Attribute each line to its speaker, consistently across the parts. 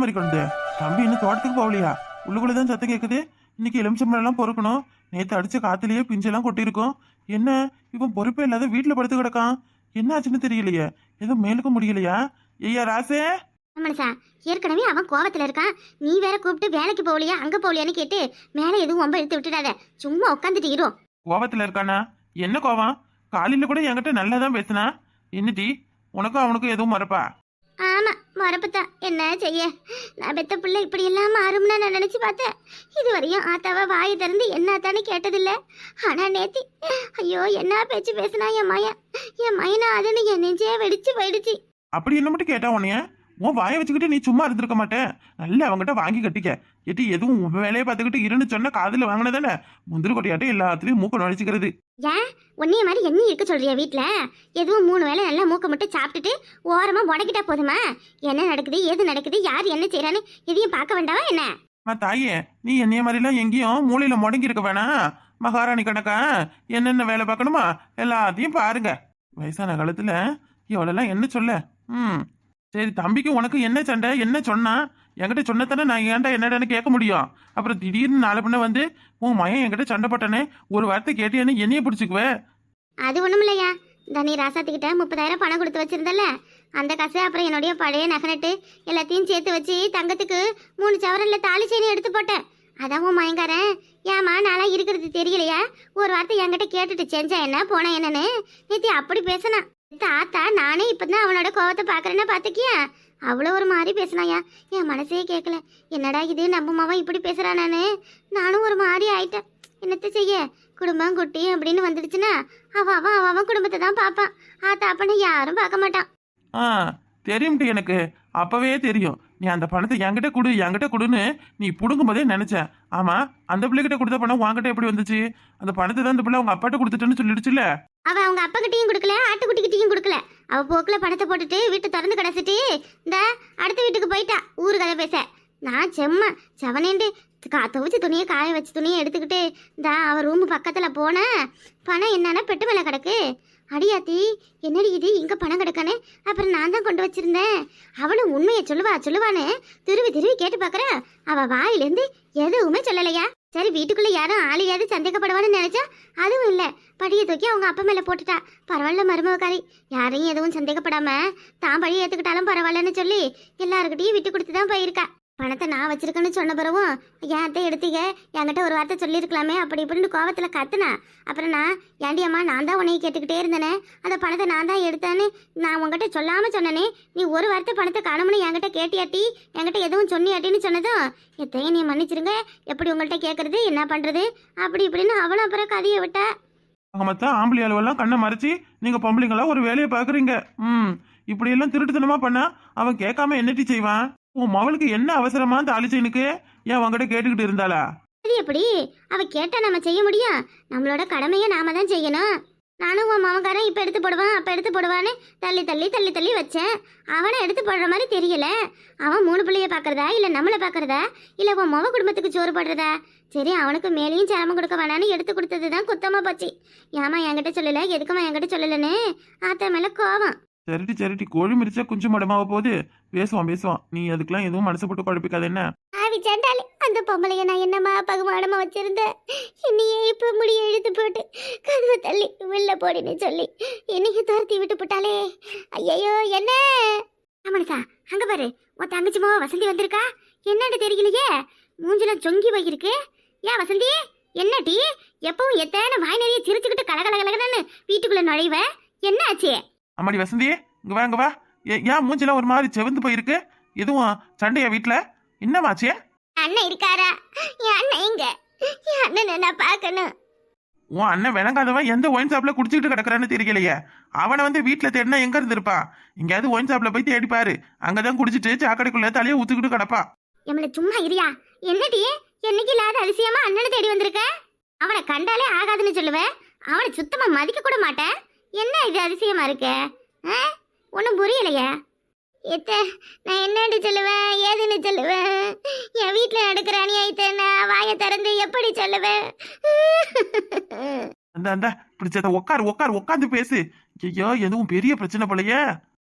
Speaker 1: மாதிரி குழந்தை தம்பி இன்னும் தோட்டத்துக்கு போகலையா? உள்ளுக்குள்ளதான் சத்தம் கேக்குது இன்னைக்கு எலுமிச்சம்பழம் எல்லாம் பொறுக்கணும். நேத்து அடிச்ச காத்துலயே பிஞ்செல்லாம் கொட்டியிருக்கும். என்ன? இவன் பொறுப்பே இல்லாத வீட்டுல படுத்து கிடக்கான். என்ன ஆச்சுன்னு தெரியலையே. எதுவும் மேலுக்க முடியலையா? ஐயா ராசே!
Speaker 2: மனுஷா. ஏற்கனவே அவன் கோவத்துல இருக்கான். நீ வேற கூப்பிட்டு வேலைக்கு போகலையா? அங்க போகலையான்னு கேட்டு மேல எதுவும் ஒம்ப எடுத்து விட்டுடாத. சும்மா உட்காந்துட்டு இரு.
Speaker 1: கோவத்துல இருக்கானா? என்ன கோவம்? காலையில கூட என்கிட்ட நல்லா தான் பேசினா. என்னடி? உனக்கும் அவனுக்கும் எதுவும் மறப்பா?
Speaker 2: ஆமா மரப்புத்தான் என்ன செய்ய? நான் பெத்த பிள்ளை இப்படி எல்லாம் மாறும்னு நான் நினைச்சு பார்த்தேன். இது வரையும் வாயை திறந்து என்னத்தானே கேட்டதில்ல. ஆனா நேத்தி ஐயோ என்ன பேச்சு பேசினா என் மயன் என் மயனா அதுன்னு என் நெஞ்சே வெடிச்சு போயிடுச்சு.
Speaker 1: அப்படி என்ன மட்டும் கேட்டா உன்னைய? உன் வாயை வச்சுக்கிட்டு நீ சும்மா இருந்திருக்க மாட்டேன் நல்லா அவங்ககிட்ட வாங்கி கட்டிக்க. எட்டி எதுவும் உன் வேலையை பார்த்துக்கிட்டு இருன்னு சொன்ன காதுல வாங்கினதானே முந்திரி கொட்டையாட்டம் எல்லாத்துலயும் மூக்க நுழைச்சிக்கிறது.
Speaker 2: ஏன்? உன்னைய மாதிரி என்ன இருக்க சொல்றியா வீட்ல? எதுவும் மூணு வேளை நல்லா மூக்க மட்டும் சாப்பிட்டுட்டு ஓரமா முடக்கிட்டா போதுமா? என்ன நடக்குது? ஏது நடக்குது? யார் என்ன செய்யறான்னு எதையும் பார்க்க வேண்டாவா என்ன?
Speaker 1: நான் தாயே நீ என்னைய மாதிரிலாம் எங்கேயும் மூலையில முடங்கி இருக்க வேணாம் மகாராணி கணக்கா என்னென்ன வேலை பார்க்கணுமா எல்லாத்தையும் பாருங்க. வயசான காலத்துல இவளெல்லாம் என்ன சொல்ல? ம் சரி தம்பிக்கு உனக்கு என்ன சண்டை? என்ன சொன்னா? என்கிட்ட சொன்னதானே நான் ஏன்டா என்னடான்னு கேட்க முடியும்? அப்புறம் திடீர்னு நாலு பண்ண வந்து உன் மயன் என்கிட்ட சண்டை போட்டானே ஒரு வார்த்தை கேட்டியானே என்னைய பிடிச்சிக்குவே?
Speaker 2: அது ஒண்ணும் இல்லையா தனி ராசாத்துக்கிட்ட முப்பதாயிரம் பணம் கொடுத்து வச்சிருந்தல அந்த காசு அப்புறம் என்னுடைய பழைய நகனட்டு எல்லாத்தையும் சேர்த்து வச்சு தங்கத்துக்கு மூணு சவரன்ல தாலி செயினை எடுத்து போட்டேன். அதான் உன் மயங்காரன். ஏமா நாளா இருக்கிறது தெரியலையா? ஒரு வார்த்தை என்கிட்ட கேட்டுட்டு செஞ்சா என்ன போனா என்னன்னு? நேத்தி அப்படி பேசினான் தாத்தா நானே இப்பதான் அவனோட கோவத்தை பாக்குறேன்னா பாத்துக்கியா? அவ்வளோ ஒரு மாதிரி பேசினாயா? என் மனசே கேட்கல என்னடா இது நம்ம மாவன் இப்படி பேசுறானானு நானும் ஒரு மாதிரி ஆயிட்டேன். என்னத்த செய்ய? குடும்பம் குட்டி அப்படின்னு வந்துடுச்சுன்னா அவ அவன் அவன் குடும்பத்தை தான் பார்ப்பான் ஆத்தா அப்பன்னு யாரும் பார்க்க மாட்டான்.
Speaker 1: ஆ தெரியும்ட்டு எனக்கு. அப்பவே தெரியும். நீ அந்த பணத்தை என்கிட்ட கொடு என்கிட்ட கொடுன்னு நீ பிடுங்கும் போதே நினைச்சேன். ஆமா அந்த பிள்ளைகிட்ட கொடுத்த பணம் உன்கிட்ட எப்படி வந்துச்சு? அந்த பணத்தை தான் அந்த பிள்ளை அவங்க அப்பாட்ட கொடுத்துட்டேன்னு சொல்லிடுச்சுல
Speaker 2: அவ அவங்க அப்பா கிட்டயும் கொடுக்கல ஆட்டுக்குட்டிக்கிட்டையும் கொடுக்கல. அவ போக்குல பணத்தை போட்டுட்டு வீட்டை திறந்து கிடச்சிட்டு இந்த அடுத்த வீட்டுக்கு போயிட்டா ஊரு கதை பேச. நான் செம்ம செவனேண்டு கா துவைச்ச துணியை காய வச்ச துணியை எடுத்துக்கிட்டு இந்த அவள் ரூம் பக்கத்துல போனேன் பணம் என்னன்னா பெட்டு மேல கிடக்கு. அடியாத்தி என்னடி இது? இங்க பணம் கிடக்கானே? அப்புறம் நான் தான் கொண்டு வச்சிருந்தேன். அவளும் உண்மையை சொல்லுவா சொல்லுவான்னு திருவி திருவி கேட்டு பாக்குற அவ வாயிலேருந்து எதுவுமே சொல்லலையா? சரி வீட்டுக்குள்ள யாரும் ஆளையாவது சந்தேகப்படுவான்னு நினைச்சா அதுவும் இல்ல. படியை தூக்கி அவங்க அப்பா மேல போட்டுட்டா. பரவாயில்ல மருமகாரி யாரையும் எதுவும் சந்தேகப்படாம தான் பழி ஏத்துக்கிட்டாலும் பரவாயில்லன்னு சொல்லி எல்லாருக்கிட்டையும் விட்டு கொடுத்து தான் போயிருக்கா. பணத்தை நான் வச்சிருக்கேன்னு சொன்ன பிறவும் ஏன்ட்ட எடுத்தீங்க? என்கிட்ட ஒரு வார்த்தை சொல்லியிருக்கலாமே. அப்படி இப்படின்னு கோவத்தில் கத்துனா. அப்புறம் நான் ஏண்டியம்மா நான் தான் உன்னைய கேட்டுக்கிட்டே இருந்தேனே. அந்த பணத்தை நான் தான் எடுத்தேன்னு நான் உங்ககிட்ட சொல்லாமல் சொன்னனே. நீ ஒரு வார்த்தை பணத்தை காணும்னு என்கிட்ட கேட்டியாட்டி? என்கிட்ட எதுவும் சொன்னியாட்டின்னு சொன்னதும் எத்தையும் நீ மன்னிச்சிருங்க. எப்படி உங்கள்கிட்ட கேட்குறது என்ன பண்ணுறது அப்படி இப்படின்னு அவளும் அப்புறம் கதையை விட்டா.
Speaker 1: அவங்க மத்த ஆம்பளை அளவெல்லாம் கண்ணை மறைச்சி நீங்கள் பொம்பளைங்களா ஒரு வேலையை பார்க்குறீங்க ம். இப்படி எல்லாம் பண்ணால் அவன் கேட்காம என்னட்டி செய்வான்? உன் மகளுக்கு என்ன அவசரமா தாலிச்சனுக்கு ஏன் உங்ககிட்ட கேட்டுக்கிட்டு இருந்தாளா?
Speaker 2: அது எப்படி? அவ கேட்டா நம்ம செய்ய முடியும் நம்மளோட கடமையை நாம தான் செய்யணும். நானும் உன் மாமக்காரன் இப்ப எடுத்து போடுவான் அப்ப எடுத்து போடுவான்னு தள்ளி தள்ளி தள்ளி தள்ளி வச்சேன். அவனை எடுத்து போடுற மாதிரி தெரியல. அவன் மூணு பிள்ளைய பாக்குறதா இல்ல நம்மள பாக்குறதா இல்ல உன் மொவ குடும்பத்துக்கு சோறு போடுறதா? சரி அவனுக்கு மேலேயும் சிரமம் கொடுக்க வேணான்னு எடுத்து கொடுத்தது தான் குத்தமா போச்சு. ஏமா என்கிட்ட சொல்லல? எதுக்குமா என்கிட்ட சொல்லலன்னு? ஆத்த மேல கோவம்.
Speaker 1: சரிட்டி சரிட்டி கோழி மிரிச்சா குஞ்சு மடமாக போகுது. பேசுவான் பேசுவான். நீ அதுக்கெல்லாம் எதுவும் மனசு போட்டு குழப்பிக்காத என்ன?
Speaker 2: ஆவி சண்டாளி அந்த பொம்பளைய நான் என்னமா பகுமானமா வச்சிருந்தேன் என்னையே இப்ப முடி இழுத்து போட்டு கதவை தள்ளி வெளில போடின்னு சொல்லி என்னைய துரத்தி விட்டு போட்டாலே ஐயோ என்ன? ஆமாடா அங்க பாரு. உன் தங்கச்சிமா வசந்தி வந்திருக்கா? என்னன்னு தெரியலையே? மூஞ்சில சொங்கி போயிருக்கு. ஏன் வசந்தி என்னடி எப்பவும் எத்தனை வாய் நிறைய சிரிச்சுக்கிட்டு கலகலகலகன்னு வீட்டுக்குள்ள நுழைவ? என்ன ஆச்சு?
Speaker 1: அம்மாடி வசந்தி இங்க வா இங்க வா. ஏன் மூஞ்சிலாம் ஒரு மாதிரி செவந்து போயிருக்கு? எதுவும் சண்டையா வீட்டுல என்னமாச்சே
Speaker 2: அண்ணன் இருக்காரா? என் அண்ணன் எங்க? என் அண்ணனை நான் பார்க்கணும்?
Speaker 1: உன் அண்ணன் விளங்காதவன் எந்த ஒயின் ஷாப்ல குடிச்சிட்டு கிடக்குறான்னு தெரியலையே. அவனை வந்து வீட்டுல தேடினா எங்க இருந்து இருப்பான் எங்கேயாவது ஒயின் ஷாப்ல போய் தேடி பாரு. அங்கதான் குடிச்சிட்டு சாக்கடைக்குள்ள தலையை ஊத்துக்கிட்டு கிடப்பான்
Speaker 2: எம்மள சும்மா இரியா? என்னடி? என்னைக்கு இல்லாத அதிசயமா அண்ணனை தேடி வந்திருக்க? அவனை கண்டாலே ஆகாதுன்னு சொல்லுவேன் அவனை சுத்தமா மதிக்க கூட மாட்டேன் என்ன இது அதிசயமா இருக்கு? ஒன்றும் புரியலையே. எத்த நான் என்னன்னு சொல்லுவேன்? ஏதுன்னு சொல்லுவேன்? என் வீட்டில் நடக்கிற அநியாயத்தை நான் வாயை திறந்து எப்படி சொல்லுவேன்?
Speaker 1: அந்த அந்த பிடிச்சத உட்காரு உட்காரு உட்காந்து பேசு. ஐயோ எதுவும் பெரிய பிரச்சனை போலையே.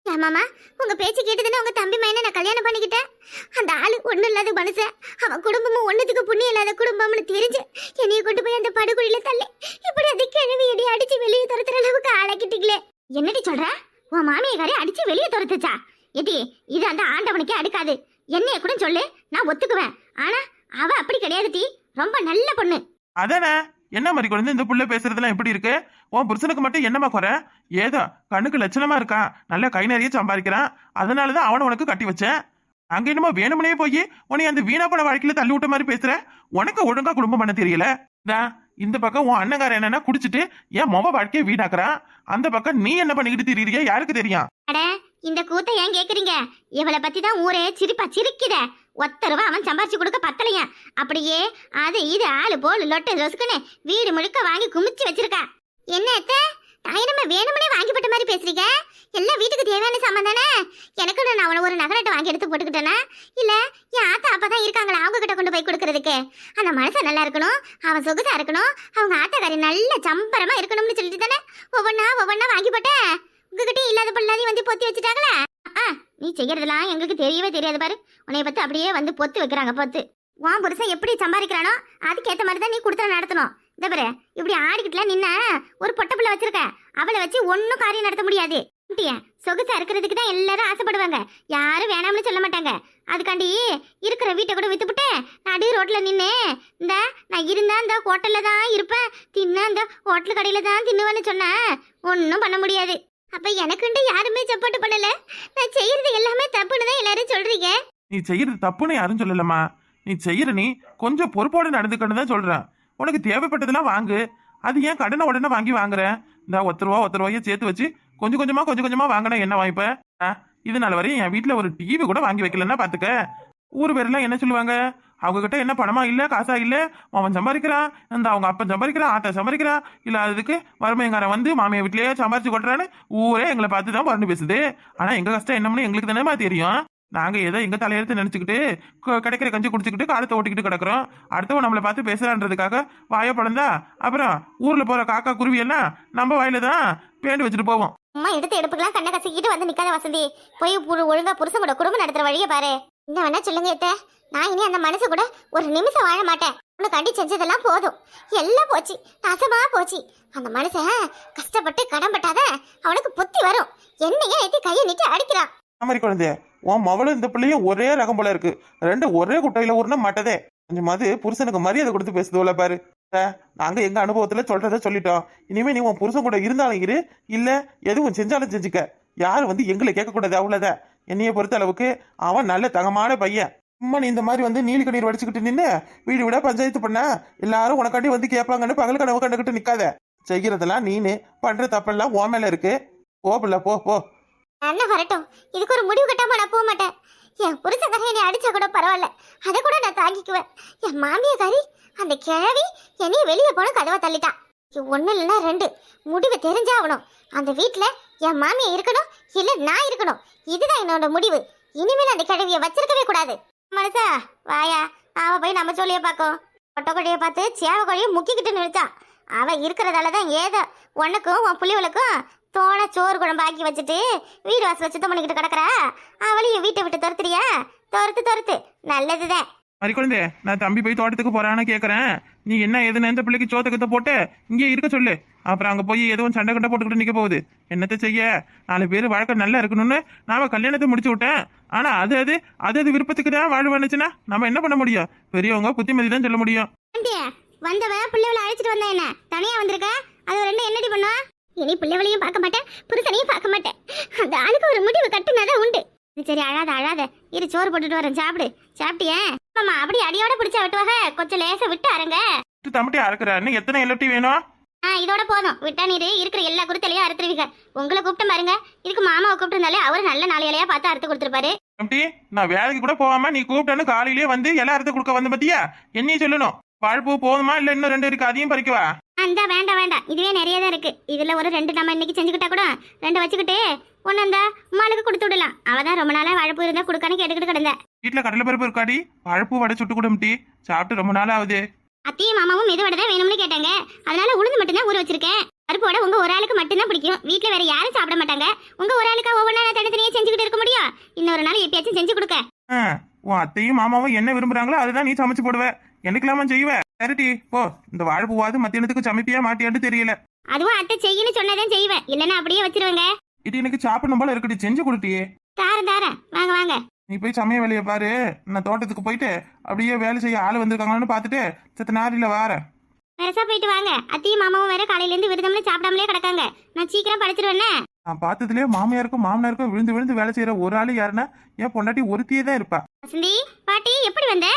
Speaker 2: ஏமாமா உங்க பேச்சு கேட்டுதானே உங்க தம்பி மையனை நான் கல்யாணம் பண்ணிக்கிட்டேன். அந்த ஆளு ஒன்றும் இல்லாத மனுஷன். அவன் குடும்பமும் ஒன்றுத்துக்கு புண்ணியம் இல்லாத குடும்பம்னு தெரிஞ்சு என்னைய கொண்டு போய் அந்த படுகுழியில தள்ளி இப்படி அந்த கிழவி எடி அடிச்சு வெளியே துரத்துற அளவுக்கு ஆளாக்கிட்டீங்களே. என்னடி சொல்ற? உன் மாமியக்காரே அடிச்சு வெளியே துரத்துச்சா? எடி இது அந்த ஆண்டவனுக்கே அடுக்காது. என்னைய கூட சொல்லு நான் ஒத்துக்குவேன். ஆனா அவ அப்படி கிடையாது டி. ரொம்ப நல்ல பொண்ணு.
Speaker 1: அதானே என்ன மாதிரி குழந்தை இந்த புள்ள பேசுறதுலாம் எப்படி இருக்கு? உன் புருஷனுக்கு மட்டும் என்னமா குறை? ஏதோ கண்ணுக்கு லட்சணமா இருக்கான். நல்ல கை நிறைய சம்பாதிக்கிறான். அதனாலதான் அவனை உனக்கு கட்டி வச்சேன். அங்க என்னமோ வேணுமனே போய் உன்னை அந்த வீணா போன வாழ்க்கையில தள்ளி விட்ட மாதிரி பேசுற? உனக்கு ஒழுங்கா குடும்பம் பண்ண தெரியல. இந்த பக்கம் உன் அண்ணங்கார என்னன்னா குடிச்சிட்டு என் மொப வாழ்க்கையை வீணாக்குறான். அந்த பக்கம் நீ என்ன பண்ணிக்கிட்டு தெரியுறியா? யாருக்கு தெரியும்?
Speaker 2: அட இந்த கூத்த ஏன் கேக்குறீங்க? இவளை பத்தி தான் ஊரே சிரிப்பா சிரிக்குத. ஒத்த ரூபா அவன் சம்பாரிச்சு கொடுக்க பத்தலையா? அப்படியே அது இது ஆளு போல் லொட்டை லொசுக்குன்னு வீடு முழுக்க வாங்கி குமிச்சு வச்சிருக்கா. என்ன அத்தை? தாய் நம்ம வேணுமனே வாங்கி போட்ட மாதிரி பேசுறீங்க? எல்லாம் வீட்டுக்கு தேவையான சாமான் தானே? எனக்கு நான் அவனை ஒரு நகரட்டை வாங்கி எடுத்து போட்டுக்கிட்டேனா? இல்ல என் ஆத்தா அப்பா தான் இருக்காங்களா? அவங்க கிட்ட கொண்டு போய் கொடுக்கறதுக்கு. அந்த மனசை நல்லா இருக்கணும் அவன் சொகுசா இருக்கணும் அவங்க ஆத்தாக்காரி நல்ல சம்பரமா இருக்கணும்னு சொல்லிட்டு தானே ஒவ்வொன்னா ஒவ்வொன்னா வாங்கி போட்டேன். உங்ககிட்ட இல்லாத பொருளாதையும் வந்து பொத்தி வச்சுட்டாங்களே? ஆ நீ செய்யறதெல்லாம் எங்களுக்கு தெரியவே தெரியாது பாரு. உன்னைய பத்தி அப்படியே வந்து பொத்து வைக்கிறாங்க பொத்து. உன் புருஷன் எப்படி சம்பாதிக்கிறானோ அதுக்கேத்த மாதிரி தான் நீ கொடுத்த நடத்தணும். இந்த இப்படி ஆடிக்கிட்டுல நின்ன ஒரு பொட்ட பிள்ளை வச்சிருக்க. அவளை வச்சு ஒன்னும் காரியம் நடத்த முடியாது. சொகுசா இருக்கிறதுக்கு தான் எல்லாரும் ஆசைப்படுவாங்க. யாரும் வேணாம்னு சொல்ல மாட்டாங்க. அதுக்காண்டி இருக்கிற வீட்டை கூட வித்துப்புட்டு நடு ரோட்ல நின்று இந்த நான் இருந்தா இந்த ஹோட்டல்ல தான் இருப்பேன். தின்னா இந்த ஹோட்டல் கடையில தான் தின்னுவேன்னு சொன்ன ஒன்றும் பண்ண முடியாது. அப்ப எனக்குண்டு யாருமே சப்போர்ட் பண்ணல. நான் செய்யறது எல்லாமே தப்புன்னு தான் எல்லாரும் சொல்றீங்க.
Speaker 1: நீ செய்யறது தப்புன்னு யாரும் சொல்லலம்மா. நீ செய்யற நீ கொஞ்சம் பொறுப்போட நடந்துக்கணும் தான் சொல்றேன். உனக்கு தேவைப்பட்டதெல்லாம் வாங்கு. அது ஏன் கடனை உடனே வாங்கி வாங்குறேன் இந்த ஒத்த ரூபா ஒத்த ரூபாயை சேர்த்து வச்சு கொஞ்சம் கொஞ்சமா கொஞ்சம் கொஞ்சமா வாங்கினா என்ன வாய்ப்ப? இது நாள் வரையும் என் வீட்டில் ஒரு டிவி கூட வாங்கி வைக்கலன்னா பாத்துக்க. ஊர் பேர்லாம் என்ன சொல்லுவாங்க? அவங்க கிட்ட என்ன பணமா இல்ல காசா இல்ல? அவன் சம்பாதிக்கிறான் இந்த அவங்க அப்பன் சம்பாதிக்கிறான் ஆத்தா சம்பாதிக்கிறான் இல்ல அதுக்கு வறுமையங்காரன் வந்து மாமியார் வீட்லயே சம்பாரிச்சு கொட்டுறான்னு ஊரே எங்களை பார்த்து தான் பறந்து பேசுது. ஆனா எங்க கஷ்டம் என்னம்னு எங்களுக்கு தானேமா தெரியும். நாங்க ஏதோ எங்க தலையெழுத்து நினைச்சுக்கிட்டு கு- கிடைக்கிற கஞ்சி குடிச்சுக்கிட்டு காலத்தை ஓட்டிக்கிட்டு கிடக்குறோம். அடுத்தவன் நம்மளை பார்த்து பேசுறான்றதுக்காக வாய பழந்தா அப்புறம் ஊர்ல போற காக்கா குருவி எல்லாம் நம்ம வாயில தான் பேண்டு வச்சுட்டு போவோம்.
Speaker 2: அம்மா எடுத்து எடுப்புக்கெல்லாம் கண்ணை கசக்கிட்டு வந்து நிக்காத வசந்தி. போய் புரு- ஒழுங்கா புருஷன் கூட குடும்பம் நடத்துற வழியை பாரு. என்ன வேணா சொல்லுங்க ஏத்த. நான் இனி அந்த மனசு கூட ஒரு நிமிஷம் வாழ மாட்டேன். உன்னை அண்டி செஞ்சதெல்லாம் போதும். எல்லாம் போச்சு. நாசமா போச்சு. அந்த மனுஷன் கஷ்டப்பட்டு கடன் பட்டாதான் அவனுக்கு புத்தி வரும். என்னையே ஏத்தி கையை நீட்டி அடிக்கிறான்.
Speaker 1: மாதிரி குழந்தைய? உன் மவளும் இந்த பிள்ளையும் ஒரே ரகம் போல இருக்கு. ரெண்டு ஒரே குட்டையில ஊர்னா மாட்டதே. மாதிரி புருஷனுக்கு மரியாதை கொடுத்து பேசுதுல பாரு. நாங்க எங்க அனுபவத்துல சொல்றத சொல்லிட்டோம். இனிமே நீ உன் புருஷன் கூட இருந்தாலும் இரு. இல்ல எதுவும் செஞ்சாலும் செஞ்சுக்க. யாரும் வந்து எங்களை கேட்க கூடாது அவ்வளவுதான். என்னைய பொறுத்த அளவுக்கு அவன் நல்ல தகமான பையன். சும்மா நீ இந்த மாதிரி வந்து நீலி கண்ணீர் வடிச்சுக்கிட்டு நின்று வீடு விட பஞ்சாயத்து பண்ண எல்லாரும் உனக்காண்டி வந்து கேட்பாங்கன்னு பகல் கனவு கண்டுகிட்டு நிக்காத. செய்கிறதெல்லாம் நீனு. பண்ற தப்பெல்லாம் ஓ மேல இருக்கு. போ பிள்ளை போ போ.
Speaker 2: அண்ணன் வரட்டும். இதுக்கு ஒரு முடிவு கட்டாம நான் போக மாட்டேன். என் புருஷக்காரன் என்னை அடிச்சா கூட பரவாயில்ல. அதை கூட நான் தாங்கிக்குவேன். என் மாமியாக்காரி அந்த கிழவி என்னைய வெளியே போன கதவை தள்ளிட்டான் ஒன்றும் இல்லைன்னா ரெண்டு. முடிவு தெரிஞ்சாகணும். அந்த வீட்டில் என் மாமியா இருக்கணும் இல்லை நான் இருக்கணும். இதுதான் என்னோட முடிவு. இனிமேல் அந்த கிழவியை வச்சிருக்கவே கூடாது. மனசா வாயா. அவ போய் நம்ம சொல்லிய பார்க்கும். கொட்டக்கொடியை பார்த்து சேவை கொடியை முக்கிக்கிட்டு நிறுத்தான் அவ இருக்கிறதால தான் ஏதோ உனக்கும் உன் புள்ளிகளுக்கும் தோண சோறு குழம்பு ஆக்கி வச்சுட்டு வீடு வாசல் சுத்தம் பண்ணிக்கிட்டு கிடக்குறா? அவளையும் வீட்டை விட்டு துரத்துறியா? துரத்து துரத்து. நல்லதுதான்.
Speaker 1: மறி குழந்தை நான் தம்பி போய் தோட்டத்துக்கு போறான்னு கேக்குறேன். நீ என்ன எதுன்னு இந்த பிள்ளைக்கு சோத்த கத்த போட்டு இங்கே இருக்க சொல்லு. அப்புறம் அங்க போய் எதுவும் சண்டை கட்ட போட்டுக்கிட்டு நிக்க போகுது. என்னத்த செய்ய? நாலு பேர் வாழ்க்கை நல்லா இருக்கணும்னு நாம கல்யாணத்தை முடிச்சு விட்டேன். ஆனா அது அது அது அது விருப்பத்துக்கு தான் வாழ்வானுச்சுன்னா நம்ம என்ன பண்ண முடியும்? பெரியவங்க புத்திமதி தான் சொல்ல முடியும்.
Speaker 2: ஆண்டி வந்தவ பிள்ளைவளை அழைச்சிட்டு வந்தா என்ன? தனியா வந்திருக்க? அது ரெண்டு என்னடி பண்ணா இனி பிள்ளைவளையும் பார்க்க மாட்டேன் புருஷனையும் பார்க்க மாட்டேன். அந்த ஆளுக்கு ஒரு முடிவு கட்டுனாதான் உண்டு. சரி அழாத அழாத. இரு சோறு போட்டுட்டு வரேன் சாப்பிடு. சாப்பிட்டியே? ஆமா அப்படி அடியோட பிடிச்சா விட்டுவாக? கொஞ்சம் லேசா விட்டு அருங்க.
Speaker 1: தம்பிட்டி அறுக்கிற இன்னும் எத்தனை எல்லட்டி வேணும்?
Speaker 2: ஆ இதோட போதும். விட்டா நீரு இருக்கிற எல்லா குருத்தலையும் அறுத்துருவீங்க. உங்களை கூப்பிட்டு பாருங்க. இதுக்கு மாமாவை கூப்பிட்டுருந்தாலே அவர் நல்ல நாலு இலையா பார்த்து அறுத்து கொடுத்துருப்பாரு.
Speaker 1: தம்பி நான் வேலைக்கு கூட போகாம நீ கூப்பிட்டேன்னு காலையிலேயே வந்து எல்லா இடத்துக்கு கொடுக்க வந்த பத்தியா? என்னையும் சொல்லணும். வாழ்ப்பு போதுமா இல்ல இன்னும் ரெண்டு இருக்கு? அதையும் பறிக்கவா?
Speaker 2: அந்த வேண்டாம் வேண்டாம். இதுவே நிறைய தான் இருக்கு. இதுல ஒரு ரெண்டு நம்ம இன்னைக்கு செஞ்சுக்கிட்டா கூட ரெண்டு வச்சுக்கிட்டு ஒன்னு அந்த உமாளுக்கு கொடுத்து விடலாம். அவ தான் ரொம்ப நாளா வாழைப்பூ இருந்தா கொடுக்கான்னு கேட்டுக்கிட்டு கிடந்த.
Speaker 1: வீட்டுல கடலை பருப்பு இருக்காடி. பழப்பு வடை சுட்டு கொடும்டி சாப்பிட்டு ரொம்ப நாள் ஆகுது.
Speaker 2: அத்தையும் மாமாவும் மெது தான் வேணும்னு கேட்டாங்க. அதனால உளுந்து மட்டும்தான் ஊற வச்சிருக்கேன். பருப்போட உங்க ஒரு ஆளுக்கு மட்டும்தான் பிடிக்கும். வீட்ல வேற யாரும் சாப்பிட மாட்டாங்க. உங்க ஒரு ஆளுக்கா ஒவ்வொன்றா நான் தனித்தனியே செஞ்சுக்கிட்டு இருக்க முடியும்? இன்னொரு நாள் எப்பயாச்சும் செஞ்சு கொடுக்க.
Speaker 1: உன் அத்தையும் மாமாவும் என்ன விரும்புறாங்களோ அதுதான் நீ சமைச்சு போடுவ. எனக்குலாமா செய்வ? சரிட்டி போ. இந்த வாழைப்பூவாது மத்தியானத்துக்கு சமைப்பியா மாட்டியான்னு தெரியல.
Speaker 2: அதுவும் அத்தை செய்யன்னு சொன்னதான் செய்வேன் இல்லைன்னா அப்படியே வச்சிருவேங்க.
Speaker 1: இது எனக்கு சாப்பிடணும் போல இருக்குடி. செஞ்சு கொடுட்டியே.
Speaker 2: தாரேன் தாரேன். வாங்க வாங்க.
Speaker 1: நீ போய் சமய வேலையை பாரு. நான் தோட்டத்துக்கு போயிட்டு அப்படியே வேலை செய்ய ஆள் வந்திருக்காங்களான்னு பார்த்துட்டு சத்த நாரில வாரேன்.
Speaker 2: பெருசா போயிட்டு வாங்க. அத்தையும் மாமாவும் வேற காலையில இருந்து விரதம்னு சாப்பிடாமலே கிடக்காங்க. நான் சீக்கிரம் படைச்சிருவேனே
Speaker 1: நான் பார்த்ததுலயே மாமியாருக்கும் மாமனாருக்கும் விழுந்து விழுந்து வேலை செய்யற ஒரு ஆளு யாருன்னா என் பொண்டாட்டி ஒருத்தியே தான் இருப்பா.
Speaker 2: வசந்தி பாட்டி எப்படி வந்த?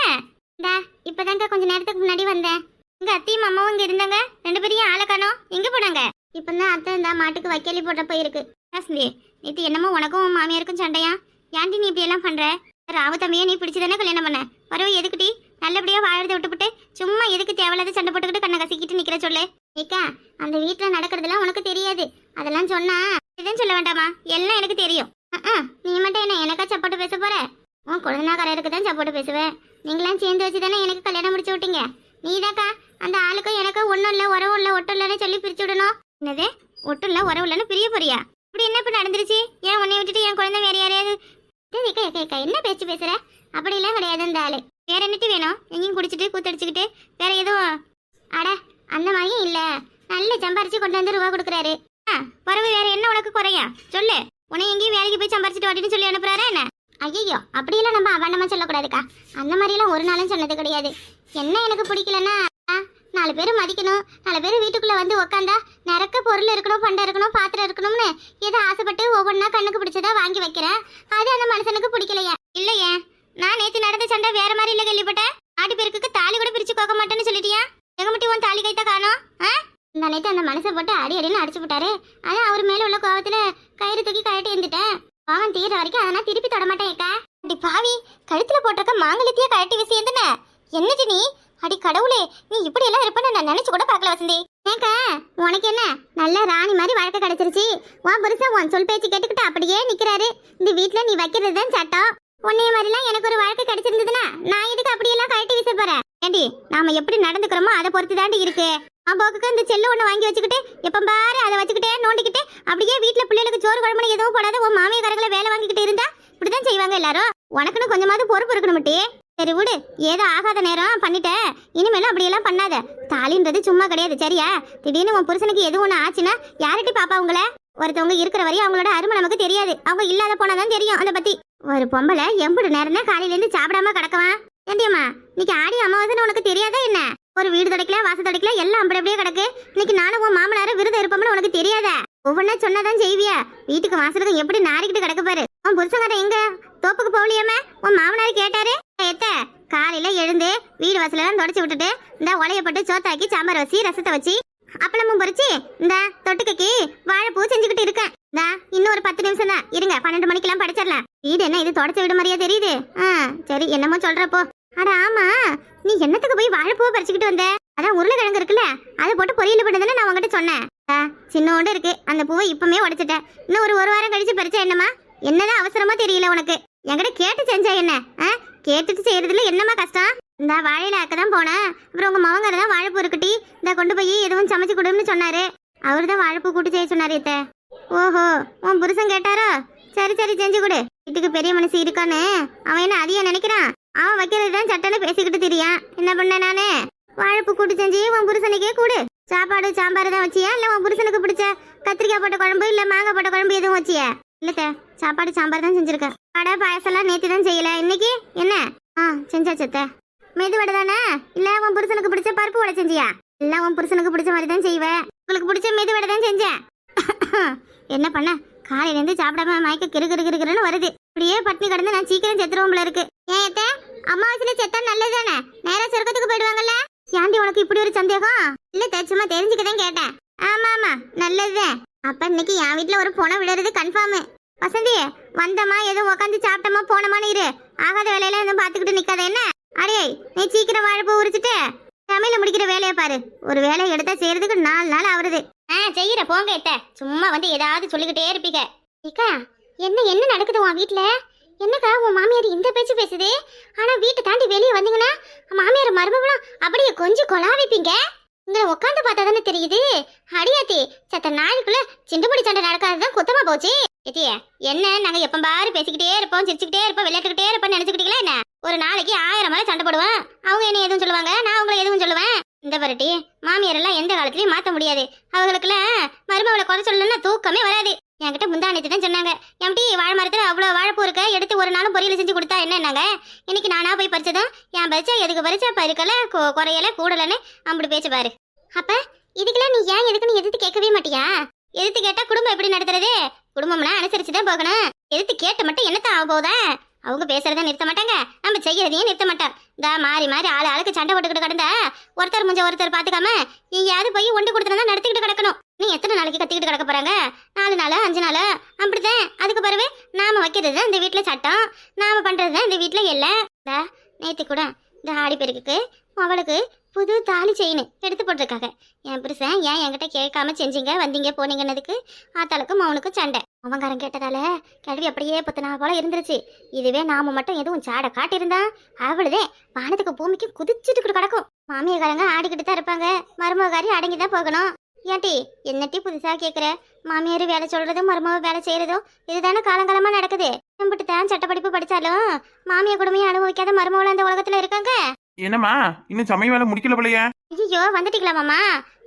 Speaker 2: டா இப்பதாங்க கொஞ்ச நேரத்துக்கு முன்னாடி வந்தேன். இங்க அத்தையும் அம்மாவும் இங்க இருந்தாங்க. ரெண்டு பேரையும் ஆளை காணோம். எங்க போனாங்க? இப்பதான் அத்தை இந்த மாட்டுக்கு வைக்கலி போட்ட போயிருக்கு. வசந்தி நேத்து என்னமோ உனக்கும் மாமியாருக்கும் சண்டையா? ஏன்டி நீ இப்படி எல்லாம் பண்ற? ராவு தம்பியை நீ பிடிச்சதானே கல்யாணம் பண்ண? வரவு எதுக்குடி? நல்லபடியா வாழறத விட்டுப்புட்டு சும்மா எதுக்கு தேவையில்லாத சண்டை போட்டுக்கிட்டு கண்ணை கசிக்கிட்டு நிக்கிற சொல்லு. ஏக்கா அந்த வீட்டுல நடக்கிறதெல்லாம் உனக்கு தெரியாது. அதெல்லாம் சொன்னா இதுன்னு சொல்ல வேண்டாமா? எல்லாம் எனக்கு தெரியும். நீ மட்டும் என்ன எனக்கா சப்போட்டு பேச போற? உன் குழந்தைக்காரருக்கு தான் சப்போர்ட் பேசுவேன். நீங்களாம் சேர்ந்து வச்சு தானே எனக்கு கல்யாணம் முடிச்சு விட்டீங்க. நீதாக்கா அந்த ஆளுக்கும் எனக்கும் ஒன்றும் இல்லை உறவும் இல்லை ஒட்டும் இல்லைன்னு சொல்லி பிரிச்சு விடணும். என்னது? ஒட்டும் இல்லை உறவு இல்லைன்னு பிரிய போறியா? இப்படி என்ன இப்போ நடந்துருச்சு? ஏன் உன்னை விட்டுட்டு என் குழந்தை வேற யாரையாவது? டேய், ஏக்கா, என்ன பேச்சு பேசுற? அப்படிலாம் கிடையாது அந்த ஆளு. வேற என்னட்டு வேணும்? எங்கேயும் குடிச்சிட்டு கூத்தடிச்சுக்கிட்டு வேற எதுவும்? அட அந்த மாதிரியும் இல்லை. நல்ல சம்பாரிச்சு கொண்டு வந்து ரூபா கொடுக்குறாரு. ஆ, பிறகு வேற என்ன உனக்கு குறையா? சொல்லு. உன்னை எங்கேயும் வேலைக்கு போய் சம்பாரிச்சிட்டு வாட்டின்னு சொல்லி அனுப்புறாரா என்ன? ஐயோ அப்படியெல்லாம் நம்ம அவண்டமா சொல்லக்கூடாதுக்கா. அந்த மாதிரிலாம் ஒரு நாளும் சொன்னது கிடையாது. என்ன எனக்கு பிடிக்கலன்னா நாலு பேர் மதிக்கணும். நாலு பேர் வீட்டுக்குள்ள வந்து உக்காந்தா நிறக்க பொருள் இருக்கணும் பண்டை இருக்கணும் பாத்திரம் இருக்கணும்னு ஏதோ ஆசைப்பட்டு ஒவ்வொன்றா கண்ணுக்கு பிடிச்சதா வாங்கி வைக்கிறேன் அது அந்த மனுஷனுக்கு பிடிக்கலையா. இல்லையே. நான் நேற்று நடந்த சண்டை வேற மாதிரி இல்லை கேள்விப்பட்டேன் ஆட்டு பேருக்கு தாலி கூட பிரிச்சு கோக்க மாட்டேன்னு சொல்லிட்டியா? எங்க மட்டும் உன் தாலி கைத்தா காணும்? ஆ? இந்த நேற்று அந்த மனசை போட்டு அடி அடின்னு அடிச்சு விட்டாரு அதான் அவர் மேல உள்ள கோவத்தில் கயிறு தூக்கி கழட்டி இருந்துட்டேன் பாவம் தீர வரைக்கும் அதை நான் திருப்பி தொட மாட்டேன் ஏக்கா. அடி பாவி கழுத்துல போட்டிருக்க மாங்கலத்தையே கழட்டி வீசி எந்தன. என்னது நீ? அடி கடவுளே நீ இப்படி எல்லாம் இருப்பேன்னு நான் நினைச்சு கூட பார்க்கல வசந்தி. ஏக்கா உனக்கு என்ன? நல்ல ராணி மாதிரி வழக்கு கிடைச்சிருச்சு. உன் புருஷன் உன் சொல் பேச்சு கேட்டுக்கிட்டு அப்படியே நிக்கிறாரு. இந்த வீட்டுல நீ வைக்கிறது தான் சட்டம். உன்னைய மாதிரிலாம் எனக்கு ஒரு வழக்கு கிடைச்சிருந்ததுன்னா நான் இதுக்கு அப்படியெல்லாம் கழட்டி வீச போறேன்? ஏண்டி நாம எப்படி நடந்துக்கிறோமோ அதை பொறுத்து தாண்டி இருக்கு. அப்போக்கு இந்த செல்லு ஒண்ணு வாங்கி வச்சுக்கிட்டு எப்ப பாரு அதை வச்சுக்கிட்டே நோண்டிக்கிட்டு அப்படியே வீட்டில் பிள்ளைகளுக்கு சோறு குழம்பு எதுவும் போடாத உன் மாமியாரங்களை வேலை வாங்கிக்கிட்டு இருந்தா இப்படிதான் செய்வாங்க எல்லாரும். உனக்குன்னு கொஞ்சமாவது பொறுப்பு இருக்கணும்ட்டி சரி விடு ஏதோ ஆகாத நேரம் பண்ணிட்ட. இனிமேலும் அப்படியெல்லாம் பண்ணாத. தாலின்றது சும்மா கிடையாது சரியா? திடீர்னு உன் புருஷனுக்கு எது ஒன்று ஆச்சுன்னா யார்கிட்ட பாப்பா உங்கள? ஒருத்தவங்க இருக்கிற வரையும் அவங்களோட அருமை நமக்கு தெரியாது. அவங்க இல்லாத போனாதான் தெரியும் அதை பத்தி. ஒரு பொம்பளை எம்புடு நேரம் காலையிலேருந்து காலையில இருந்து சாப்பிடாம கிடக்குவான். ஏண்டியம்மா இன்னைக்கு ஆடி அமாவாசைன்னு உனக்கு தெரியாதா என்ன? ஒரு வீடு துடைக்கல வாச துடைக்கல எல்லாம் அப்படி அப்படியே கிடக்கு. இன்னைக்கு நானும் உன் மாமனார விருது இருப்போம்னு உனக்கு தெரியாத? ஒவ்வொன்னா சொன்னாதான் செய்வியா? வீட்டுக்கு வாசலுக்கு எப்படி நாரிக்கிட்டு கிடக்க பாரு. உன் புருஷங்காரன் எங்க? தோப்புக்கு போகலையாமே உன் மாமனார் கேட்டாரு. எத்த? காலையில எழுந்து வீடு வாசலெல்லாம் தொடச்சி விட்டுட்டு இந்த உலைய போட்டு சோத்தாக்கி சாம்பார் வச்சு ரசத்தை வச்சு அப்பளமும் பொரிச்சு இந்த தொட்டுக்கைக்கு வாழைப்பூ செஞ்சுக்கிட்டு இருக்கேன். இந்தா இன்னும் ஒரு பத்து நிமிஷம் தான். இருங்க பன்னெண்டு மணிக்கெல்லாம் படிச்சிடலாம். வீடு என்ன இது தொடச்ச வீடு மாதிரியா தெரியுது? ஆ சரி என்னமோ சொல்றப்போ அட ஆமா. நீ என்னத்துக்கு போய் வாழைப்பூவை பறிச்சுக்கிட்டு வந்த? அதான் உருளைக்கிழங்கு இருக்குல்ல அதை போட்டு பொரியல் பண்ணதுன்னு நான் உங்ககிட்ட சொன்னேன். ஆ, சின்னோண்டு இருக்கு. அந்த பூவை இப்பமே உடைச்சிட்டேன். இன்னும் ஒரு ஒரு வாரம் கழிச்சு பறிச்சா என்னமா என்னதான் அவசரமா தெரியல உனக்கு. என்கிட்ட கேட்டு செஞ்சா என்ன? ஆ? கேட்டுட்டு செய்யறதுல என்னமா கஷ்டம்? இந்த வாழையில அக்க தான் போனேன். அப்புறம் உங்க மவங்கர தான் வாழைப்பூ இருக்குட்டி இந்த கொண்டு போய் எதுவும் சமைச்சு கொடுன்னு சொன்னாரு. அவரு தான் வாழைப்பூ கூட்டி செய்ய சொன்னாரு இத்த. ஓஹோ உன் புருஷன் கேட்டாரோ? சரி சரி செஞ்சு கொடு. வீட்டுக்கு பெரிய மனசு இருக்கான்னு. அவன் என்ன அதிகம் நினைக்கிறான்? அவன் வைக்கிறது தான் சட்டனை பேசிக்கிட்டு தெரியான் என்ன பண்ண நானே? வாழைப்பு கூட்டு செஞ்சு உன் புருஷனுக்கே கூடு. சாப்பாடு சாம்பார் தான் வச்சியா? இல்லை உன் புருஷனுக்கு பிடிச்ச கத்திரிக்காய் போட்ட குழம்பு இல்லை மாங்காய் போட்ட குழம்பு எதுவும் வச்சியா? இல்லத்த சாப்பாடு சாம்பார் தான் செஞ்சிருக்கேன் வடை பாயசம்லாம் நேற்று தான் செய்யல. இன்னைக்கு என்ன? ஆ செஞ்சா செத்த மெது வடை தானே? இல்லை உன் புருஷனுக்கு பிடிச்ச பருப்பு வடை செஞ்சியா? இல்லை உன் புருஷனுக்கு பிடிச்ச மாதிரி தான் செய்வேன் உங்களுக்கு பிடிச்ச மெது வடை தான் செஞ்சேன் என்ன பண்ண? காலையிலேருந்து சாப்பிடாம மயக்க கிரு கிரு கிருன்னு வருது. இப்படியே பட்னி கடந்து நான் சீக்கிரம் செத்துருவோம்ல இருக்கு. ஏன் அத்தை? அம்மாவாசையில செத்தா நல்லது தானே நேரா சொர்க்கத்துக்கு போயிடுவாங்கல்ல? ஏன்டி உனக்கு இப்படி ஒரு சந்தேகம்? இல்ல தச்சுமா தெரிஞ்சுக்கதான் கேட்டேன். ஆமா ஆமா நல்லதுதான். அப்ப இன்னைக்கு என் வீட்ல ஒரு பொணம் விடுறது கன்ஃபார்ம் வசந்தி வந்தமா ஏதோ உக்காந்து சாப்பிட்டோமா போனமான்னு இரு. ஆகாத வேலையில எதுவும் பாத்துக்கிட்டு நிக்காத என்ன? அடே நீ சீக்கிரம் வாழைப்பூ உரிச்சிட்டு சமையல முடிக்கிற வேலையை பாரு. ஒரு வேலையை எடுத்தா செய்யறதுக்கு நாலு நாள் ஆகுறது ஆ செய்யற போங்க எத்த சும்மா வந்து ஏதாவது சொல்லிக்கிட்டே இருப்பீங்க. இக்கா என்ன என்ன நடக்குது உன் வீட்ல? என்னக்கா உன் மாமியார் இந்த பேச்சு பேசுது? ஆனா வீட்டை தாண்டி வெளியே வந்தீங்கன்னா மாமியார் மருமகளும் அப்படியே கொஞ்சம் கொலாவிப்பீங்க இங்க உட்காந்து பார்த்தா தானே தெரியுது. அடியாத்தி சத்த நாளுக்குள்ள சிண்டுபடி சண்டை நடக்காததான் குத்தமா போச்சு. எத்திய என்ன நாங்க எப்ப பாரு பேசிக்கிட்டே இருப்போம் சிரிச்சுக்கிட்டே இருப்போம் விளையாட்டுக்கிட்டே இருப்போம் நினைச்சுக்கிட்டீங்களா என்ன? ஒரு நாளைக்கு ஆயிரம் மலை சண்டை போடுவேன் அவங்க என்ன எதுவும் சொல்லுவாங்க? நான் அவங்கள எதுவும் சொல்லுவேன். இந்த பரட்டி மாமியார் எல்லாம் எந்த காலத்திலயும் மாத்த முடியாது. அவங்களுக்குலாம் மருமகளை குறை சொல்லணும்னா தூக்கமே வராது. என்கிட்ட முந்தானத்து தான் சொன்னாங்க. எம்டி வாழை மரத்தில் அவ்வளோ வாழைப்பூ இருக்க? எடுத்து ஒரு நாளும் பொரியல் செஞ்சு கொடுத்தா என்னன்னாங்க இன்னைக்கு நானாக போய் பறிச்சதும் என் பறிச்சா எதுக்கு பறிச்சா? பருக்கல கொ- குறையல கூடலன்னு அப்படி பேச்சு பாரு. அப்போ இதுக்கெல்லாம் நீ ஏன் எதுக்குன்னு எதிர்த்து கேட்கவே மாட்டியா? எதிர்த்து கேட்டால் குடும்பம் எப்படி நடத்துறது? குடும்பம்னா அனுசரிச்சு தான் போகணும். எதிர்த்து கேட்டு மட்டும் என்னத்தான் ஆக போதா அவங்க பேசுறத நிறுத்த மாட்டாங்க. நம்ம செய்யறதையும் நிறுத்த மாட்டாங்க. இந்த மாறி மாறி ஆளு ஆளுக்கு சண்டை போட்டுக்கிட்டு கிடந்த ஒருத்தர் முஞ்ச ஒருத்தர் பாத்துக்காம எங்கேயாவது போய் ஒண்டு கொடுத்துருந்தா நடத்திக்கிட்டு கிடக்கணும். நீ எத்தனை நாளைக்கு கத்திக்கிட்டு கிடக்க போறாங்க? நாலு நாள் அஞ்சு நாள்? அப்படிதான் அதுக்கு பிறகு நாம வைக்கிறது தான் இந்த வீட்டுல சட்டம். நாம பண்றது தான் இந்த வீட்டுல எல்லாம் இந்த நேத்து கூட இந்த ஆடி பெருக்குக்கு அவளுக்கு புது தாலி செயின் எடுத்து போட்டிருக்காங்க. என் புருஷன் ஏன் என்கிட்ட கேட்காம செஞ்சீங்க வந்தீங்க போனீங்கன்னதுக்கு ஆத்தாளுக்கும் மௌனுக்கும் சண்டை. அவங்காரன் கேட்டதால கிழவி அப்படியே பத்தினா போல இருந்துருச்சு. இதுவே நாம மட்டும் எதுவும் சாடை காட்டியிருந்தா அவளுதே வானத்துக்கு பூமிக்கு குதிச்சுட்டு கிடக்கும். மாமியாக்காரங்க ஆடிக்கிட்டு தான் இருப்பாங்க. மருமகாரி அடங்கி தான் போகணும். ஏன்டி என்னட்டி புதுசா கேக்குற? மாமியார் வேலை சொல்றதும் மருமக வேலை செய்யறதும் இதுதானே காலங்காலமா நடக்குது. நம்பிட்டு தான் சட்டப்படிப்பு படிச்சாலும் மாமியா குடுமையை அனுபவிக்காத மருமகள் அந்த உலகத்துல இருக்காங்க.
Speaker 1: என்னம்மா இன்னும் சமையல் வேலை முடிக்கல போலையே?
Speaker 2: ஐயோ வந்துட்டீங்களா மாமா?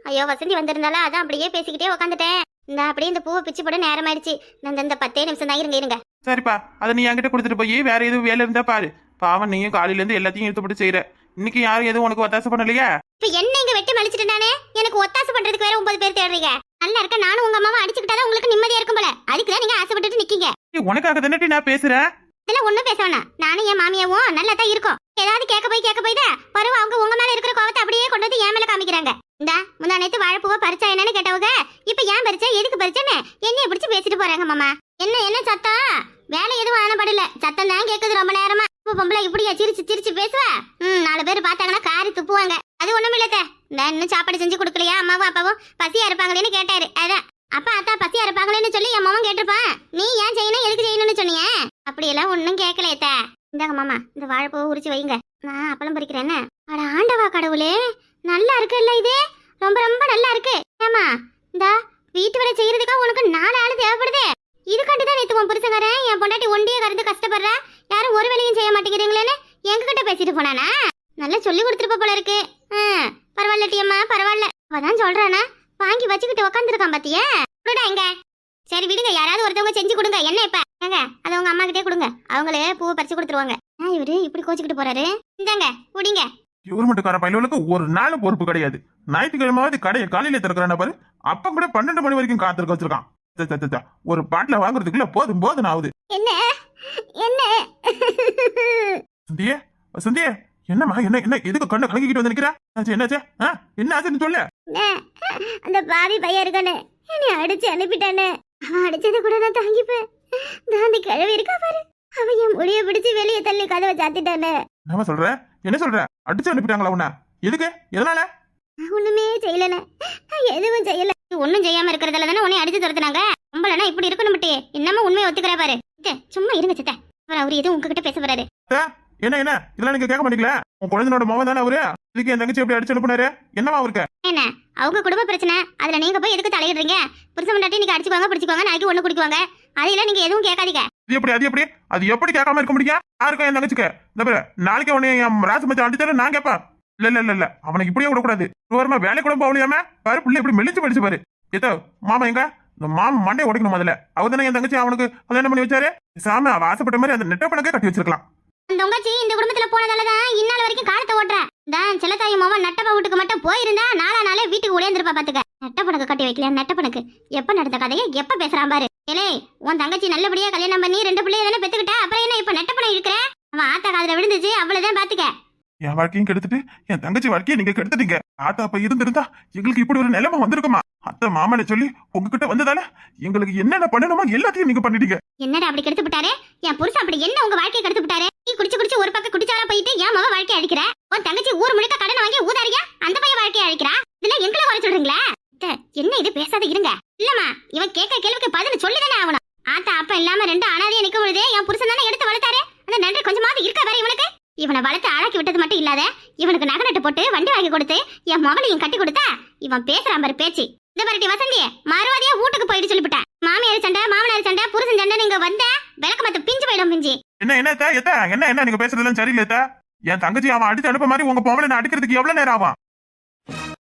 Speaker 2: ஐயோ வசந்தி வந்திருந்தால அதான் அப்படியே பேசிக்கிட்டே உட்காந்துட்டேன் இந்த அப்படியே இந்த பூவை பிச்சு போட நேரம் ஆயிடுச்சு இந்த இந்த பத்தே நிமிஷம் தான் இருங்க இருங்க.
Speaker 1: சரிப்பா அதை நீ என்கிட்ட கொடுத்துட்டு போய் வேற எதுவும் வேலை இருந்தா பாரு. பாவம் நீயும் காலையில இருந்து எல்லாத்தையும் இழுத்து போட்டு செய்யற இன்னைக்கு யாரும் எதுவும் உனக்கு ஒத்தாசை பண்ணலையா?
Speaker 2: இப்ப என்ன இங்க வெட்டி மலிச்சிட்டு நானே? எனக்கு ஒத்தாசை பண்றதுக்கு வேற ஒன்பது பேர் தேடுறீங்க. நல்லா இருக்க? நானும் உங்க அம்மாவும் அடிச்சுக்கிட்டாதான் உங்களுக்கு நிம்மதியா இருக்கும் போல. அதுக்கு தான் நீங்க ஆசைப்பட்டுட்டு நிக்கீங்க.
Speaker 1: உனக்காக தானே நான் பேசுறேன்?
Speaker 2: இதெல்லாம் ஒண்ணும் பேச வேணாம். நானும் என் மாமியாவும் நல்லா தான் இருக்கோம். ஏதாவது கேட்க போய் கேட்க போய் தான் பருவ அவங்க உங்க மேல இருக்கிற கோவத்தை அப்படியே கொண்டு வந்து என் மேல காமிக்கிறாங்க. இந்த முந்தா நேத்து வாழைப்பூவை பறிச்சா என்னன்னு கேட்டவங்க இப்ப ஏன் பறிச்சா எதுக்கு பறிச்சேன்னு என்னைய பிடிச்சி பேசிட்டு போறாங்க மாமா. என்ன என்ன சத்தம் வேலை எதுவும் ஆனப்படல. சத்தம் தான் கேக்குது ரொம்ப நேரமா. இப்ப பொம்பளை இப்படியா சிரிச்சு சிரிச்சு பேசுவ? ம் நாலு பேர் பார்த்தாங்கன்னா காரி துப்புவாங்க. அது ஒண்ணும் இல்லத்த நான் இன்னும் சாப்பாடு செஞ்சு கொடுக்கலையா? அம்மாவும் அப்பாவும் பசியா இருப்பாங்களேன்னு கேட்டாரு. அதான். அப்பா அத்தா பசியா இருப்பாங்களேன்னு சொல்லி என் மாமன் கேட்டிருப்பான். நீ ஏன் செய்யணும் எதுக்கு செய்யணும்னு சொன்னீங்க அப்படியெல்லாம் ஒன்றும் கேட்கலையத்த இந்தாங்க மாமா இந்த வாழைப்பூவை உரிச்சு வைங்க. நான் அப்பளம் பறிக்கிறேன் அட ஆண்டவா கடவுளே நல்லா இருக்கு இல்ல இது? ரொம்ப ரொம்ப நல்லா இருக்கு. ஏமா இந்த வீட்டு வேலை செய்யறதுக்கா உனக்கு நாலு ஆள் தேவைப்படுது. இதுக்காண்டி தான் நேத்து உன் புருஷங்காரன் என் பொண்டாட்டி ஒண்டியே கறந்து கஷ்டப்படுற. யாரும் ஒரு வேலையும் செய்ய மாட்டேங்கிறீங்களேன்னு எங்ககிட்ட பேசிட்டு போனானா? நல்லா சொல்லி கொடுத்துருப்ப போல இருக்கு. ஆ, பரவாயில்ல டியம்மா பரவாயில்ல. அவதான் சொல்றானா வாங்கி வச்சுக்கிட்டு உக்காந்துருக்கான் பாத்தியா? இங்க. சரி விடுங்க யாராவது ஒருத்தவங்க செஞ்சு கொடுங்க. என்ன இப்ப? ஏங்க அதை உங்க அம்மா கிட்டே கொடுங்க. அவங்களே பூவை பறிச்சு கொடுத்துருவாங்க. ஆ, இவரு இப்படி கோச்சிக்கிட்டு போறாரு. இந்தாங்க குடிங்க.
Speaker 1: கவர்மெண்ட்டுக்கார பயிலுக்கு ஒரு நாள் பொறுப்பு கிடையாது. ஞாயிற்றுக்கிழமாவது கடையை காலையில திறக்கிறான பாரு. அப்ப கூட பன்னெண்டு மணி வரைக்கும் காத்திருக்க வச்சிருக்கான். ச்ச, ச்ச, ச்ச, ச்ச. ஒரு பாட்டில வாங்குறதுக்குள்ள போதும் போதும் ஆகுது.
Speaker 2: என்ன? என்ன?
Speaker 1: சந்தியே சந்தியே. என்னம்மா என்ன என்ன? எதுக்கு கண்ணை கலங்கிக்கிட்டு வந்து நிக்கிறா? என்னாச்சு என்ன ஆச்சுன்னு சொல்லு.
Speaker 2: அந்த பாவி பையன் இருக்கானே. என்னை அடிச்சு அனுப்பிட்டானே. அவன் அடிச்சதை கூட நான் தாங்கிப்பேன். நான் அந்த கிழவி இருக்கா பாரு. அவன் என் முடிய பிடிச்சு வெளியே தள்ளி கதவை சாத்திட்டானே.
Speaker 1: என்ன சொல்ற? என்ன சொல்ற? அடிச்சு அனுப்பிட்டாங்களா உன்ன? எதுக்கு? எதனால?
Speaker 2: நான் ஒண்ணுமே செய்யலண்ணே. நான் எதுவும் செய்யல. ஒண்ணும் செய்யாம இருக்கிறதால தானே உன்னை அடிச்சு துரத்துனாங்க. பொம்பளைனா இப்படி இருக்கணும் மட்டே என்னமோ உண்மையை ஒத்துக்கிறா பாரு. சித்தே, சும்மா இருங்க சித்த. அவர் அவரு எதுவும் உங்ககிட்ட பேச வராரு
Speaker 1: என்ன என்ன? இதெல்லாம் நீங்க கேட்க மாட்டீங்களா? உன் குழந்தைனோட மகன் தானே அவரு? இதுக்கு என் தங்கச்சி எப்படி அடிச்சு அனுப்புனாரு? என்னவா அவருக்கு?
Speaker 2: என்ன? அவங்க குடும்ப பிரச்சனை. அதுல நீங்க போய் எதுக்கு தலையிடுறீங்க? புருஷன் முன்னாடி நீங்க அடிச்சுக்குவாங்க பிடிச்சுக்குவாங்க நாளைக்கு ஒண்ணு குடிக்குவாங்க. அதையெல்லாம் நீங்க எதுவும் கேட்காதீங்க.
Speaker 1: அது எப்படி அது எப்படி? அது எப்படி கேட்காம இருக்க முடியும்? யாருக்கும் என் தங்கச்சிக்கு? இந்த பாரு நாளைக்கு அவனை என் ராசமத்தை அடிச்சாலும் நான் கேட்பேன். இல்ல இல்ல இல்ல இல்ல. அவனுக்கு இப்படியே விடக்கூடாது. வாரமா வேலை கூட போகலையாம? பாரு புள்ளை இப்படி மெலிச்சு படிச்சு பாரு. ஏத்தோ மாமா எங்க? இந்த மாமா மண்டையை உடைக்கணும் முதல்ல அவர் தானே என் தங்கச்சி அவனுக்கு கல்யாணம் பண்ணி வச்சாரு? சாம அவ ஆசைப்பட்ட மாதிரி அந்த நெட்ட பணக்கே கட்டி வச்சிருக்கலாம்.
Speaker 2: அந்த உங்கச்சி இந்த குடும்பத்துல போனதாலதான் இந்நாள் வரைக்கும் காலத்தை ஓட்டுற. தான் செல்லத்தாயி மோவன் நட்டப்ப வீட்டுக்கு மட்டும் போயிருந்தா நாளா நாளே வீட்டுக்கு உடையந்திருப்பா பாத்துக்க. நட்டப்பணக்கு கட்டி வைக்கலையா நட்டப்பணக்கு எப்ப நடந்த கதையை எப்ப பேசுறான் பாரு. ஏலே உன் தங்கச்சி நல்லபடியா கல்யாணம் பண்ணி ரெண்டு பிள்ளைய தானே பெத்துக்கிட்டா? அப்புறம் என்ன இப்ப நட்டப்பணம் இருக்கிற அவன் ஆத்தா காதுல விழுந்துச்சு அவ்வளவுதான் பாத்துக்க.
Speaker 1: என் வாழ்க்கையும் கெடுத்துட்டு என் தங்கச்சி வாழ்க்கையை நீங்க கெடுத்துட்டீங்க. ஆத்தா அப்ப இருந்திருந்தா எங்களுக்கு இப்படி ஒரு நிலைமை வந்திருக்குமா? அத்தை மாமனை சொல்லி உங்ககிட்ட வந்ததால எங்களுக்கு என்னென்ன பண்ணணுமோ எல்லாத்தையும் நீங்க பண்ணிட்டீங்க.
Speaker 2: என்னடா அப்படி கெடுத்து விட்டாரு என் புருஷன் அப்படி என்ன உங்க வாழ்க்கையை கெடுத்து விட்டாரு குடிச்சு குடிச்சு ஒரு பக்கம் குடிச்சால போயிட்டு என் மக வாழ்க்கை அழிக்கிற? உன் தங்கச்சி ஊர் முழுக்க கடனை வாங்கி ஊதாரியா? அந்த பையன் வாழ்க்கையை அழிக்கிறா? இதுல எங்களை குறை சொல்றீங்களா? என்ன இது? பேசாத இருங்க. இல்லம்மா இவன் கேட்க கேள்விக்கு பதில் சொல்லிதானே ஆகணும். ஆத்தா அப்ப இல்லாம ரெண்டு அனாதையா நிக்க பொழுது என் புருஷன் தானே எடுத்து வளர்த்தாரு? அந்த நன்றி கொஞ்சமாவது இருக்கா வேற இவனுக்கு? இவனை வளர்த்து ஆளாக்கி விட்டது மட்டும் இல்லாத இவனுக்கு நகை நட்டு போட்டு வண்டி வாங்கி கொடுத்து என் மகளையும் கட்டி கொடுத்தா? இவன் பேசுறான் பாரு பேச்சு. இந்த பரட்டி வசந்தி மறுவாதையா வீட்டுக்கு போயிட்டு சொல்லிவிட்டேன் மாமியார் சண்டை மாமனார் சண்டை புருஷன் சண்டை நீங்க வந்த விளக்க மத்த பிஞ்சு போயிடும் பிஞ்சு.
Speaker 1: என்ன என்ன எத்த என்ன என்ன நீங்க பேசுறதுலாம் சரியில்லை அத்தை? என் தங்கச்சி அவன் அடிச்சு அனுப்ப மாதிரி உங்க பொம்பளை நான் அடிக்கிறதுக்கு எவ்வளவு நேரம் ஆகும்